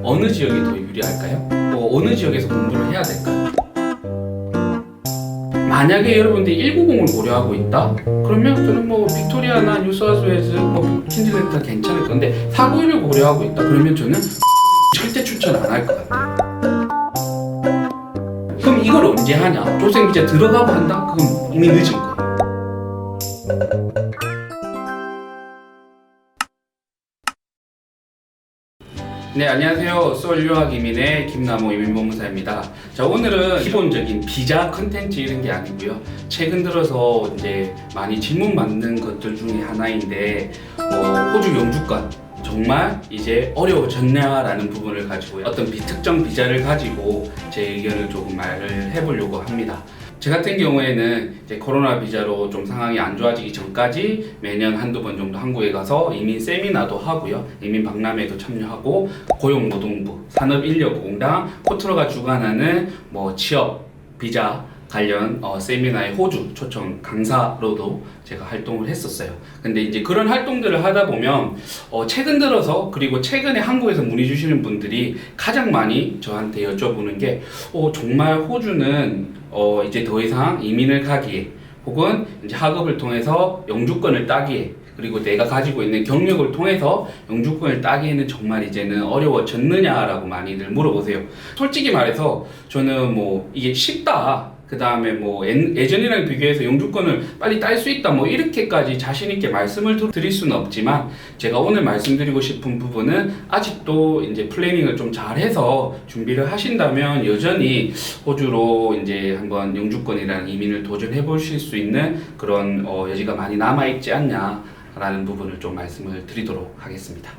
어느 지역이 더 유리할까요? 뭐 어느 지역에서 공부를 해야 될까요? 만약에 여러분들이 190을 고려하고 있다? 그러면 저는 뭐 빅토리아나 뉴사우스웨일즈, 뭐다 괜찮을 건데 491을 고려하고 있다? 그러면 저는 절대 추천 안 할 것 같아요. 그럼 이걸 언제 하냐? 조생 비자 들어가고 한다? 그건 이미 늦은 거예요. 네, 안녕하세요. 서울 유학 이민의 김남호 이민법무사입니다. 자, 오늘은 기본적인 비자 컨텐츠 이런 게 아니고요. 최근 들어서 이제 많이 질문 받는 것들 중에 하나인데, 어, 호주 영주권 정말 이제 어려워졌냐라는 부분을 가지고 어떤 비특정 비자를 가지고 제 의견을 조금 말을 해보려고 합니다. 제 같은 경우에는 이제 코로나 비자로 좀 상황이 안 좋아지기 전까지 매년 한두 번 정도 한국에 가서 이민 세미나도 하고요. 이민 박람회도 참여하고 고용노동부, 산업인력공단, 코트로가 주관하는 뭐 취업, 비자 관련 어, 세미나에 호주 초청 강사로도 제가 활동을 했었어요. 근데 이제 그런 활동들을 하다 보면 어, 최근 들어서 그리고 최근에 한국에서 문의 주시는 분들이 가장 많이 저한테 여쭤보는 게 어, 정말 호주는 어, 이제 더 이상 이민을 가기에 혹은 이제 학업을 통해서 영주권을 따기에 그리고 내가 가지고 있는 경력을 통해서 영주권을 따기에는 정말 이제는 어려워졌느냐라고 많이들 물어보세요. 솔직히 말해서 저는 뭐 이게 쉽다. 그 다음에 뭐 예- 예전이랑 비교해서 영주권을 빨리 딸 수 있다 뭐 이렇게까지 자신 있게 말씀을 드- 드릴 수는 없지만 제가 오늘 말씀드리고 싶은 부분은 아직도 이제 플래닝을 좀 잘해서 준비를 하신다면 여전히 호주로 이제 한번 영주권이라는 이민을 도전해 보실 수 있는 그런 어, 여지가 많이 남아 있지 않냐라는 부분을 좀 말씀을 드리도록 하겠습니다.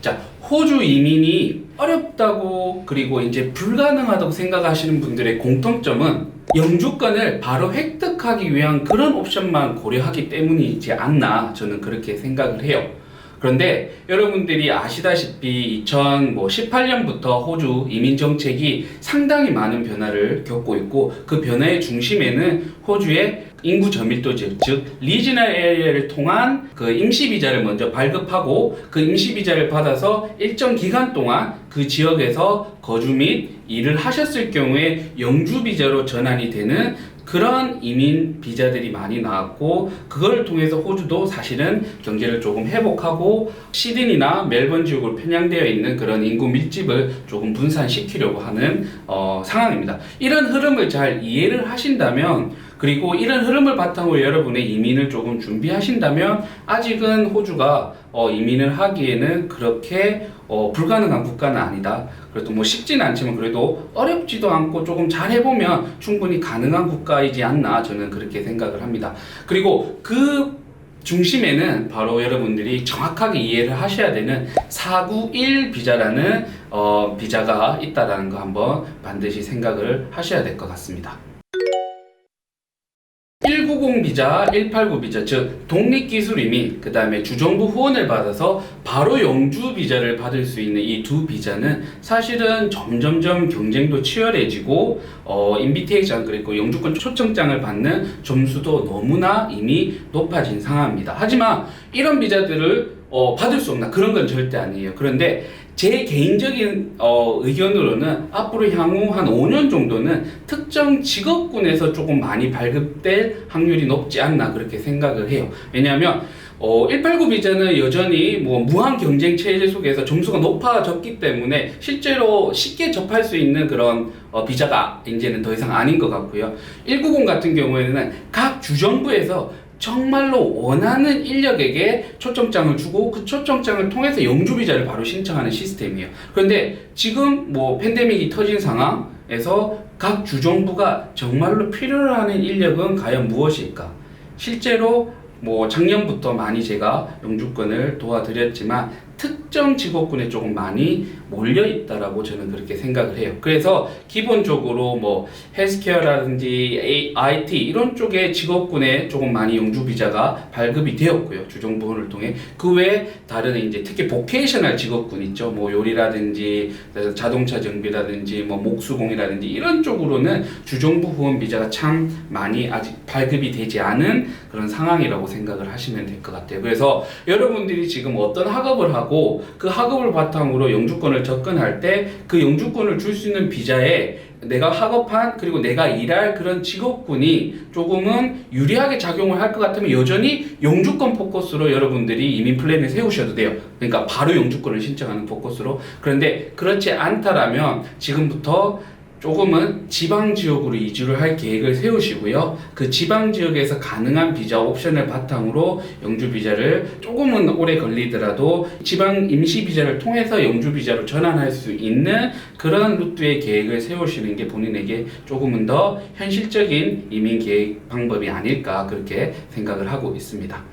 자, 호주 이민이 어렵다고 그리고 이제 불가능하다고 생각하시는 분들의 공통점은 영주권을 바로 획득하기 위한 그런 옵션만 고려하기 때문이지 않나 저는 그렇게 생각을 해요. 그런데 여러분들이 아시다시피 2018년부터 호주 이민 정책이 상당히 많은 변화를 겪고 있고 그 변화의 중심에는 호주의 인구 저밀도 지역 즉 리지널 에리어를 통한 그 임시 비자를 먼저 발급하고 그 임시 비자를 받아서 일정 기간 동안 그 지역에서 거주 및 일을 하셨을 경우에 영주 비자로 전환이 되는 그런 이민 비자들이 많이 나왔고 그걸 통해서 호주도 사실은 경제를 조금 회복하고 시드니나 멜번 지역으로 편향되어 있는 그런 인구 밀집을 조금 분산시키려고 하는 어, 상황입니다. 이런 흐름을 잘 이해를 하신다면 그리고 이런 흐름을 바탕으로 여러분의 이민을 조금 준비하신다면 아직은 호주가 어, 이민을 하기에는 그렇게 어, 불가능한 국가는 아니다. 그래도 뭐 쉽지는 않지만 그래도 어렵지도 않고 조금 잘 해보면 충분히 가능한 국가이지 않나 저는 그렇게 생각을 합니다. 그리고 그 중심에는 바로 여러분들이 정확하게 이해를 하셔야 되는 491 비자라는 어, 비자가 있다라는 거 한번 반드시 생각을 하셔야 될 것 같습니다. 190 비자, 189 비자, 즉 독립기술 이민, 그 다음에 주정부 후원을 받아서 바로 영주 비자를 받을 수 있는 이 두 비자는 사실은 점점점 경쟁도 치열해지고 어, 인비테이션 그리고 영주권 초청장을 받는 점수도 너무나 이미 높아진 상황입니다. 하지만 이런 비자들을 어, 받을 수 없나 그런 건 절대 아니에요. 그런데 제 개인적인 어, 의견으로는 앞으로 향후 한 5년 정도는 특정 직업군에서 조금 많이 발급될 확률이 높지 않나 그렇게 생각을 해요. 왜냐하면 어, 189 비자는 여전히 뭐 무한 경쟁 체제 속에서 점수가 높아졌기 때문에 실제로 쉽게 접할 수 있는 그런 어, 비자가 이제는 더 이상 아닌 것 같고요. 190 같은 경우에는 각 주정부에서 정말로 원하는 인력에게 초청장을 주고 그 초청장을 통해서 영주 비자를 바로 신청하는 시스템이에요. 그런데 지금 뭐 팬데믹이 터진 상황에서 각 주정부가 정말로 필요로 하는 인력은 과연 무엇일까? 실제로 뭐 작년부터 많이 제가 영주권을 도와드렸지만 특정 직업군에 조금 많이 몰려 있다라고 저는 그렇게 생각을 해요. 그래서 기본적으로 뭐 헬스케어라든지 IT 이런 쪽의 직업군에 조금 많이 영주 비자가 발급이 되었고요. 주정부를 통해 그 외에 다른 이제 특히 보케이셔널 직업군 있죠. 뭐 요리라든지 자동차 정비라든지 뭐 목수공이라든지 이런 쪽으로는 주정부 후원 비자가 참 많이 아직 발급이 되지 않은 그런 상황이라고 생각을 하시면 될 것 같아요. 그래서 여러분들이 지금 어떤 학업을 하고 하고 그 학업을 바탕으로 영주권을 접근할 때 그 영주권을 줄 수 있는 비자에 내가 학업한 그리고 내가 일할 그런 직업군이 조금은 유리하게 작용을 할 것 같으면 여전히 영주권 포커스로 여러분들이 이민 플랜을 세우셔도 돼요. 그러니까 바로 영주권을 신청하는 포커스로. 그런데 그렇지 않다라면 지금부터 조금은 지방 지역으로 이주를 할 계획을 세우시고요. 그 지방 지역에서 가능한 비자 옵션을 바탕으로 영주 비자를 조금은 오래 걸리더라도 지방 임시 비자를 통해서 영주 비자로 전환할 수 있는 그런 루트의 계획을 세우시는 게 본인에게 조금은 더 현실적인 이민 계획 방법이 아닐까 그렇게 생각을 하고 있습니다.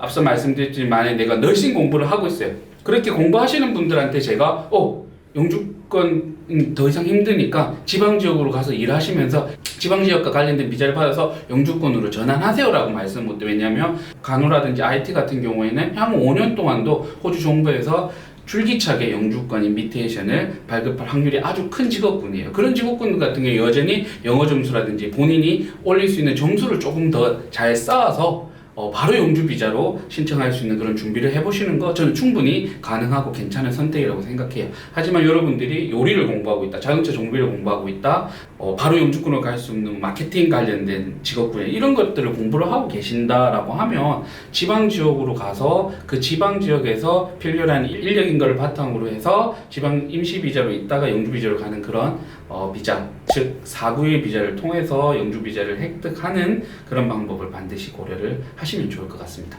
앞서 말씀드렸지만 내가 널싱 공부를 하고 있어요. 그렇게 공부하시는 분들한테 제가 어 영주 권 음, 더 이상 힘드니까 지방 지역으로 가서 일하시면서 지방 지역과 관련된 비자를 받아서 영주권으로 전환하세요라고 말씀 못. 왜냐하면 간호라든지 IT 같은 경우에는 향후 5년 동안도 호주 정부에서 줄기차게 영주권 인비테이션을 발급할 확률이 아주 큰 직업군이에요. 그런 직업군 같은 경우 여전히 영어 점수라든지 본인이 올릴 수 있는 점수를 조금 더 잘 쌓아서 어, 바로 영주 비자로 신청할 수 있는 그런 준비를 해보시는 거 저는 충분히 가능하고 괜찮은 선택이라고 생각해요. 하지만 여러분들이 요리를 공부하고 있다, 자동차 정비를 공부하고 있다, 어, 바로 영주권을 갈수 있는 마케팅 관련된 직업군에 이런 것들을 공부를 하고 계신다라고 하면 지방 지역으로 가서 그 지방 지역에서 필요한 인력인 걸 바탕으로 해서 지방 임시 비자로 있다가 영주 비자로 가는 그런 어, 비자, 즉 491 비자를 통해서 영주 비자를 획득하는 그런 방법을 반드시 고려를 하시면 좋을 것 같습니다.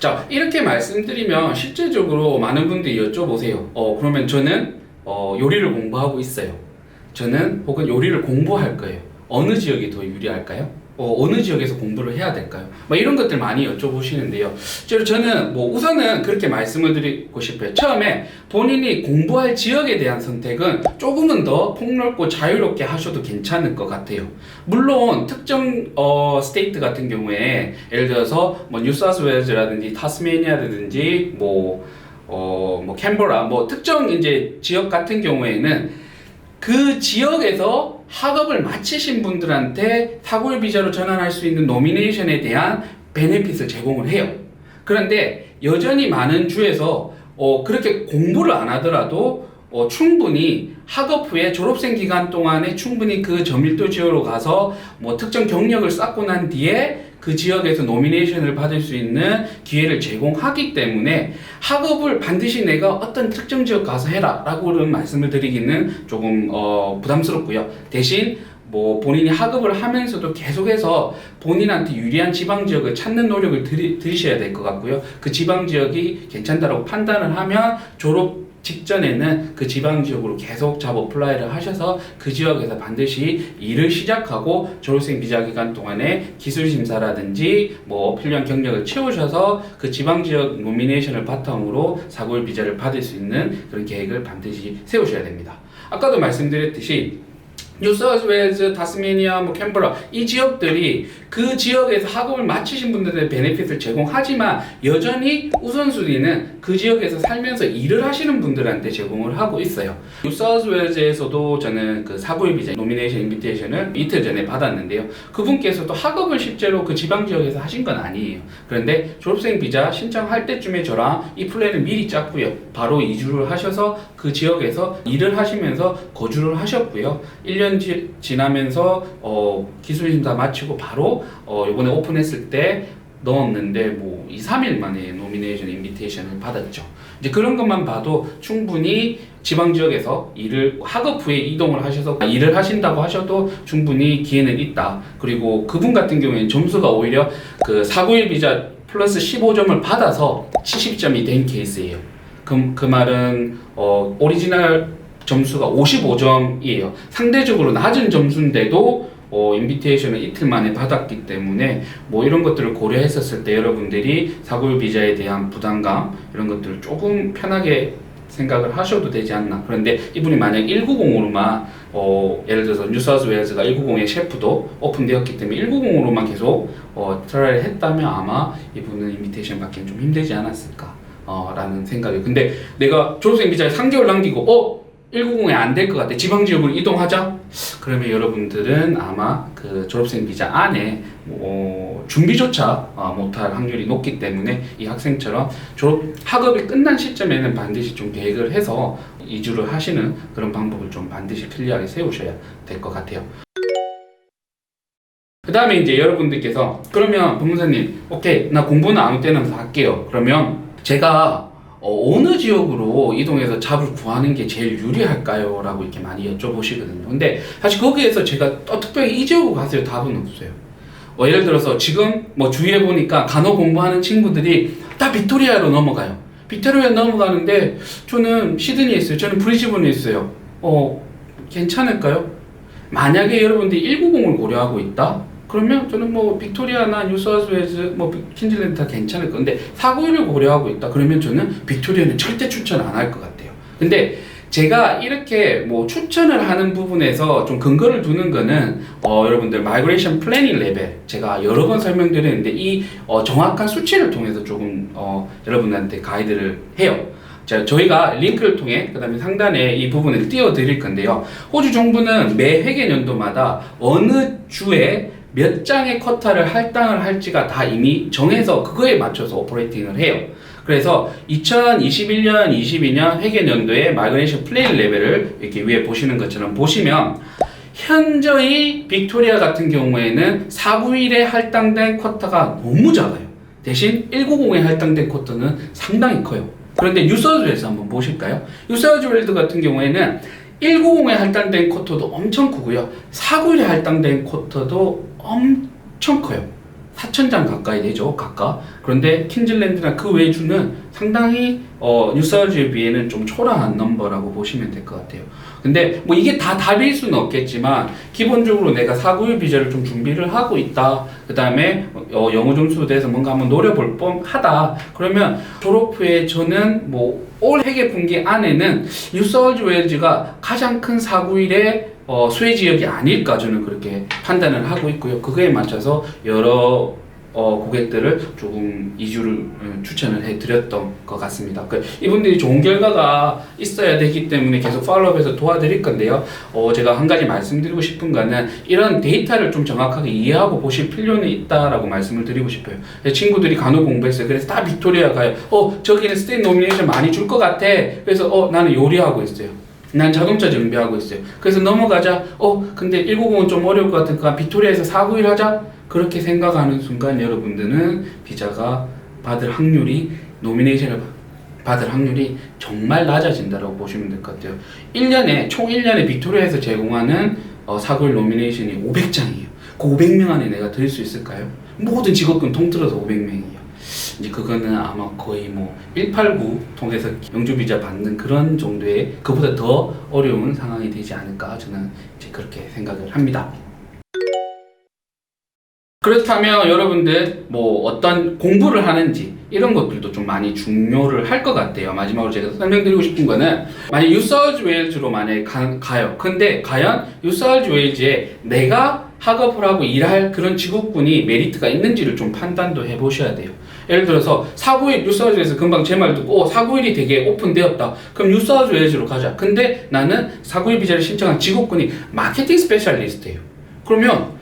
자, 이렇게 말씀드리면 실제적으로 많은 분들이 여쭤보세요. 어, 그러면 저는 어, 요리를 공부하고 있어요. 저는 혹은 요리를 공부할 거예요. 어느 지역이 더 유리할까요? 어, 느 지역에서 공부를 해야 될까요? 뭐 이런 것들 많이 여쭤보시는데요. 저는 뭐 우선은 그렇게 말씀을 드리고 싶어요. 처음에 본인이 공부할 지역에 대한 선택은 조금은 더 폭넓고 자유롭게 하셔도 괜찮을 것 같아요. 물론 특정 어, 스테이트 같은 경우에 예를 들어서 뭐 뉴사우스웨일즈라든지 타스메니아라든지 뭐 어, 뭐 캔버라 뭐 특정 이제 지역 같은 경우에는 그 지역에서 학업을 마치신 분들한테 사골 비자로 전환할 수 있는 노미네이션에 대한 베네핏을 제공을 해요. 그런데 여전히 많은 주에서 어, 그렇게 공부를 안 하더라도 어, 충분히 학업 후에 졸업생 기간 동안에 충분히 그 저밀도 지역으로 가서 뭐 특정 경력을 쌓고 난 뒤에 그 지역에서 노미네이션을 받을 수 있는 기회를 제공하기 때문에 학업을 반드시 내가 어떤 특정 지역 가서 해라 라고는 말씀을 드리기는 조금 어, 부담스럽고요. 대신 뭐 본인이 학업을 하면서도 계속해서 본인한테 유리한 지방 지역을 찾는 노력을 들이, 들이셔야 될 것 같고요. 그 지방 지역이 괜찮다라고 판단을 하면 졸업 직전에는 그 지방 지역으로 계속 잡 어플라이를 하셔서 그 지역에서 반드시 일을 시작하고 졸업생 비자 기간 동안에 기술 심사라든지 뭐 필요한 경력을 채우셔서 그 지방 지역 노미네이션을 바탕으로 사골 비자를 받을 수 있는 그런 계획을 반드시 세우셔야 됩니다. 아까도 말씀드렸듯이 뉴사우스웨일즈, 타스메니아, 뭐 캔버라 이 지역들이 그 지역에서 학업을 마치신 분들의 베네핏을 제공하지만 여전히 우선순위는 그 지역에서 살면서 일을 하시는 분들한테 제공을 하고 있어요. 뉴사우스웨일즈에서도 저는 그 사부의 비자 노미네이션 인비테이션을 이틀 전에 받았는데요. 그분께서도 학업을 실제로 그 지방 지역에서 하신 건 아니에요. 그런데 졸업생 비자 신청할 때쯤에 저랑 이 플랜을 미리 짰고요. 바로 이주를 하셔서 그 지역에서 일을 하시면서 거주를 하셨고요. 1년 지, 지나면서 어, 기술 심사 마치고 바로 어, 이번에 오픈했을 때 넣었는데 뭐 2, 3일 만에 노미네이션 인비테이션을 받았죠. 이제 그런 것만 봐도 충분히 지방 지역에서 일을 학업 후에 이동을 하셔서 일을 하신다고 하셔도 충분히 기회는 있다. 그리고 그분 같은 경우에는 점수가 오히려 그 491 비자 플러스 15점을 받아서 70점이 된 케이스예요. 그, 그 말은 어, 오리지널 점수가 55점이에요. 상대적으로 낮은 점수인데도 어, 인비테이션을 이틀 만에 받았기 때문에 뭐 이런 것들을 고려했었을 때 여러분들이 사골 비자에 대한 부담감 이런 것들을 조금 편하게 생각을 하셔도 되지 않나. 그런데 이분이 만약 190으로만 어, 예를 들어서 뉴사우스 웨일즈가 190의 셰프도 오픈되었기 때문에 190으로만 계속 어, 트라이를 했다면 아마 이분은 인비테이션 받기는 좀 힘들지 않았을까. 어, 라는 생각이. 근데 내가 졸업생 비자에 3개월 남기고 어 190에 안 될 것 같아. 지방 지역으로 이동하자. 그러면 여러분들은 아마 그 졸업생 비자 안에 뭐 준비조차 어, 못할 확률이 높기 때문에 이 학생처럼 졸업 학업이 끝난 시점에는 반드시 좀 계획을 해서 이주를 하시는 그런 방법을 좀 반드시 클리어하게 세우셔야 될 것 같아요. 그 다음에 이제 여러분들께서 그러면 법무사님 오케이 나 공부는 아무 때나 할게요 그러면 제가 어, 느 지역으로 이동해서 잡을 구하는 게 제일 유리할까요? 라고 이렇게 많이 여쭤보시거든요 근데 사실 거기에서 제가 또 특별히 이 지역으로 가세요 답은 없어요 어, 예를 들어서 지금 뭐 주위에 보니까 간호 공부하는 친구들이 다 빅토리아로 넘어가요 빅토리아 넘어가는데 저는 시드니에 있어요 저는 브리즈번에 있어요 어 괜찮을까요? 만약에 여러분들이 190을 고려하고 있다? 그러면 저는 뭐 빅토리아나 뉴사우스웨일즈, 뭐 퀸즐랜드 다 괜찮을 건데 491을 고려하고 있다. 그러면 저는 빅토리아는 절대 추천 안 할 것 같아요. 근데 제가 이렇게 뭐 추천을 하는 부분에서 좀 근거를 두는 거는 어, 여러분들 마이그레이션 플래닝 레벨 제가 여러 번 설명드렸는데 이 어, 정확한 수치를 통해서 조금 어, 여러분들한테 가이드를 해요. 자, 저희가 링크를 통해 그다음에 상단에 이 부분을 띄워 드릴 건데요. 호주 정부는 매 회계 연도마다 어느 주에 몇 장의 쿼터를 할당을 할지가 다 이미 정해서 그거에 맞춰서 오퍼레이팅을 해요. 그래서 2021년, 22년 회계 연도의 마그네슘 플레인 레벨을 이렇게 위에 보시는 것처럼 보시면 현저히 빅토리아 같은 경우에는 491에 할당된 쿼터가 너무 작아요. 대신 190에 할당된 쿼터는 상당히 커요. 그런데 뉴사우즈에서 한번 보실까요? 뉴사우즈웨일드 같은 경우에는 190에 할당된 쿼터도 엄청 크고요. 491에 할당된 쿼터도 엄청 커요. 4천장 가까이 되죠, 각각. 그런데 퀸즐랜드나 그 외 주는 상당히 어, 뉴사우즈에 비해는 좀 초라한 넘버라고 보시면 될 것 같아요. 근데 뭐 이게 다 답일 수는 없겠지만 기본적으로 내가 491 비자를 좀 준비를 하고 있다. 그 다음에 어, 영어 점수에 대해서 뭔가 한번 노려볼 뻔하다. 그러면 졸업 후에 저는 뭐올 회계 분기 안에는 뉴사우즈 웨일즈가 가장 큰 491의 어, 수혜 지역이 아닐까 저는 그렇게 판단을 하고 있고요. 그거에 맞춰서 여러 어, 고객들을 조금 이주를 음, 추천을 해드렸던 것 같습니다. 그 이분들이 좋은 결과가 있어야 되기 때문에 계속 팔로업해서 도와드릴 건데요. 어, 제가 한 가지 말씀드리고 싶은 거는 이런 데이터를 좀 정확하게 이해하고 보실 필요는 있다라고 말씀을 드리고 싶어요. 제 친구들이 간호 공부했어요. 그래서 다 빅토리아 가요. 어, 저기는 스테이 노미네이션 많이 줄 것 같아. 그래서 어, 나는 요리하고 있어요. 난 자동차 정비하고 있어요. 그래서 넘어가자. 어, 근데 190은 좀 어려울 것 같으니까 빅토리아에서 491 하자. 그렇게 생각하는 순간 여러분들은 비자가 받을 확률이 노미네이션을 받을 확률이 정말 낮아진다고 보시면 될 것 같아요. 1년에 총 1년에 빅토리아에서 제공하는 어, 491 노미네이션이 500장이에요. 그 500명 안에 내가 들 수 있을까요? 모든 직업군 통틀어서 500명이에요. 이제 그거는 아마 거의 뭐 189 통해서 영주 비자 받는 그런 정도의 그보다 더 어려운 상황이 되지 않을까 저는 이제 그렇게 생각을 합니다. 그렇다면 여러분들 뭐 어떤 공부를 하는지 이런 것들도 좀 많이 중요를 할 것 같아요. 마지막으로 제가 설명드리고 싶은 거는 만약 유사우즈 웨일즈로 만약에 가, 가요. 근데 과연 유사우즈 웨일즈에 내가 학업을 하고 일할 그런 직업군이 메리트가 있는지를 좀 판단도 해보셔야 돼요. 예를 들어서 491 뉴사우즈에서 금방 제 말 듣고 어, 491이 되게 오픈되었다. 그럼 뉴사우즈 웨일즈로 가자. 근데 나는 491 비자를 신청한 직업군이 마케팅 스페셜리스트예요. 그러면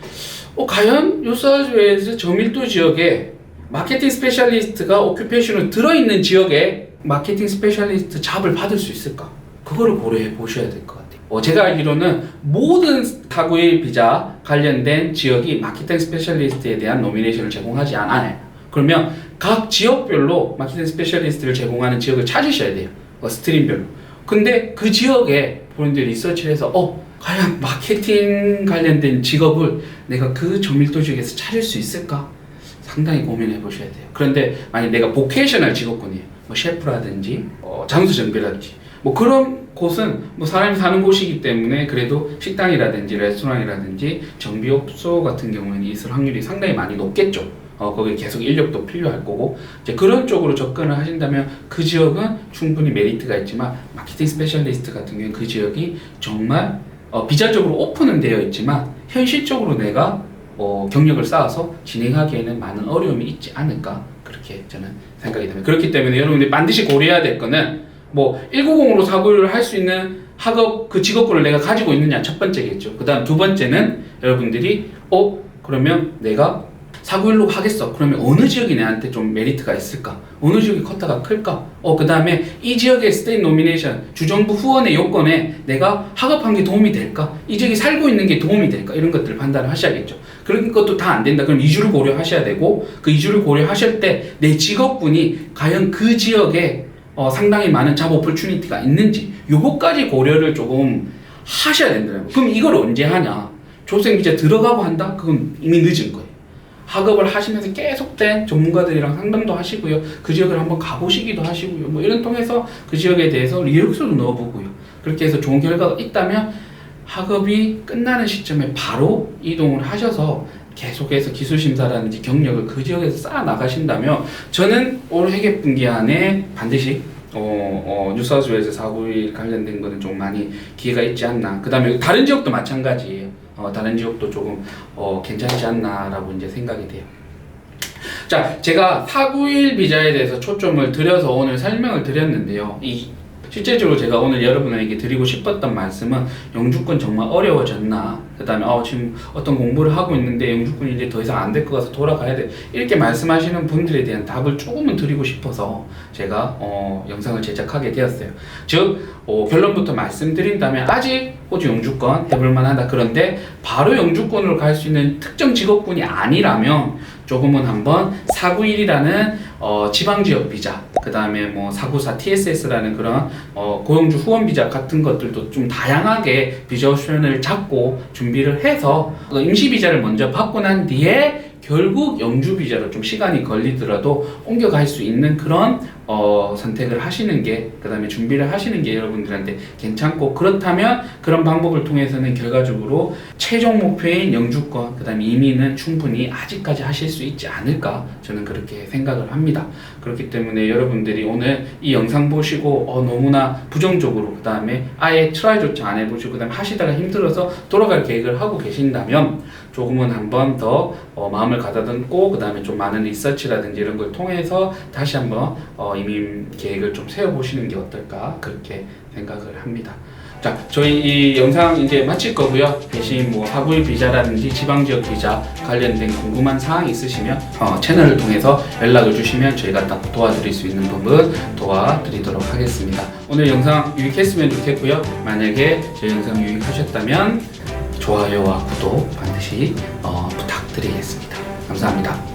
어, 과연 웨일즈 저밀도 지역에 마케팅 스페셜리스트가 오큐페이션으로 들어있는 지역에 마케팅 스페셜리스트 잡을 받을 수 있을까? 그거를 고려해 보셔야 될 것 같아요. 어, 제가 알기로는 모든 491 비자 관련된 지역이 마케팅 스페셜리스트에 대한 노미네이션을 제공하지 않아요. 그러면 각 지역별로 마케팅 스페셜리스트를 제공하는 지역을 찾으셔야 돼요. 어, 스트림별로. 근데 그 지역에 본인들이 리서치를 해서 어 과연 마케팅 관련된 직업을 내가 그 저밀도 지역에서 찾을 수 있을까? 상당히 고민해 보셔야 돼요. 그런데 만약 내가 보케이셔널 직업군이에요. 뭐 셰프라든지 어, 장수 정비라든지 뭐 그런 곳은 뭐 사람이 사는 곳이기 때문에 그래도 식당이라든지 레스토랑이라든지 정비업소 같은 경우에는 있을 확률이 상당히 많이 높겠죠. 어, 거기에 계속 인력도 필요할 거고 이제 그런 쪽으로 접근을 하신다면 그 지역은 충분히 메리트가 있지만 마케팅 스페셜리스트 같은 경우는 그 지역이 정말 어, 비자적으로 오픈은 되어 있지만 현실적으로 내가 어, 경력을 쌓아서 진행하기에는 많은 어려움이 있지 않을까 그렇게 저는 생각이 됩니다. 그렇기 때문에 여러분들이 반드시 고려해야 될 거는 뭐 190으로 사고를 할 수 있는 학업 그 직업군을 내가 가지고 있느냐 첫 번째겠죠. 그다음 두 번째는 여러분들이 어 그러면 내가 사구일로 하겠어. 그러면 어느 지역이 내한테 좀 메리트가 있을까? 어느 지역이 커타가 클까? 어, 그 다음에 이 지역의 스테이 노미네이션, 주정부 후원의 요건에 내가 학업한 게 도움이 될까? 이 지역에 살고 있는 게 도움이 될까? 이런 것들을 판단을 하셔야겠죠. 그런 것도 다 안 된다. 그럼 이주를 고려하셔야 되고, 그 이주를 고려하실 때 내 직업군이 과연 그 지역에 어, 상당히 많은 잡 오퍼추니티가 있는지, 요거까지 고려를 조금 하셔야 된다는 거예요. 그럼 이걸 언제 하냐? 조생 이제 들어가고 한다? 그건 이미 늦은 거예요. 학업을 하시면서 계속된 전문가들이랑 상담도 하시고요. 그 지역을 한번 가보시기도 하시고요. 뭐 이런 통해서 그 지역에 대해서 리액션도 넣어보고요. 그렇게 해서 좋은 결과가 있다면 학업이 끝나는 시점에 바로 이동을 하셔서 계속해서 기술 심사라든지 경력을 그 지역에서 쌓아 나가신다면 저는 올 회계분기 안에 반드시 어, 어, 뉴사우스웨일즈 491 관련된 거는 좀 많이 기회가 있지 않나. 그 다음에 다른 지역도 마찬가지예요. 어, 다른 지역도 조금 어, 괜찮지 않나라고 이제 생각이 돼요. 자, 제가 491 비자에 대해서 초점을 들여서 오늘 설명을 드렸는데요. 이 실제적으로 제가 오늘 여러분에게 드리고 싶었던 말씀은 영주권 정말 어려워졌나 그 다음에 어, 지금 어떤 공부를 하고 있는데 영주권이 이제 더 이상 안 될 것 같아서 돌아가야 돼 이렇게 말씀하시는 분들에 대한 답을 조금은 드리고 싶어서 제가 어, 영상을 제작하게 되었어요. 즉 어, 결론부터 말씀드린다면 아직 호주 영주권 해볼 만 하다. 그런데 바로 영주권으로 갈 수 있는 특정 직업군이 아니라면 조금은 한번 491이라는 어, 지방지역 비자, 그 다음에 뭐 494 TSS라는 그런 어, 고용주 후원 비자 같은 것들도 좀 다양하게 비자 옵션을 잡고 준비를 해서 그 임시 비자를 먼저 받고 난 뒤에 결국 영주 비자로 좀 시간이 걸리더라도 옮겨갈 수 있는 그런 어, 선택을 하시는 게 그다음에 준비를 하시는 게 여러분들한테 괜찮고 그렇다면 그런 방법을 통해서는 결과적으로 최종 목표인 영주권 그다음에 이민은 충분히 아직까지 하실 수 있지 않을까 저는 그렇게 생각을 합니다. 그렇기 때문에 여러분들이 오늘 이 영상 보시고 어, 너무나 부정적으로 그다음에 아예 트라이조차 안 해보시고 그다음에 하시다가 힘들어서 돌아갈 계획을 하고 계신다면 조금은 한번 더 어, 마음을 가다듬고 그 다음에 좀 많은 리서치라든지 이런 걸 통해서 다시 한번 어, 이민 계획을 좀 세워보시는 게 어떨까 그렇게 생각을 합니다. 자, 저희 이 영상 이제 마칠 거고요. 대신 뭐 하부일 비자라든지 지방 지역 비자 관련된 궁금한 사항 있으시면 어, 채널을 통해서 연락을 주시면 저희가 딱 도와드릴 수 있는 부분 도와드리도록 하겠습니다. 오늘 영상 유익했으면 좋겠고요. 만약에 저희 영상 유익하셨다면 좋아요와 구독 반드시 어, 부탁드리겠습니다. 감사합니다.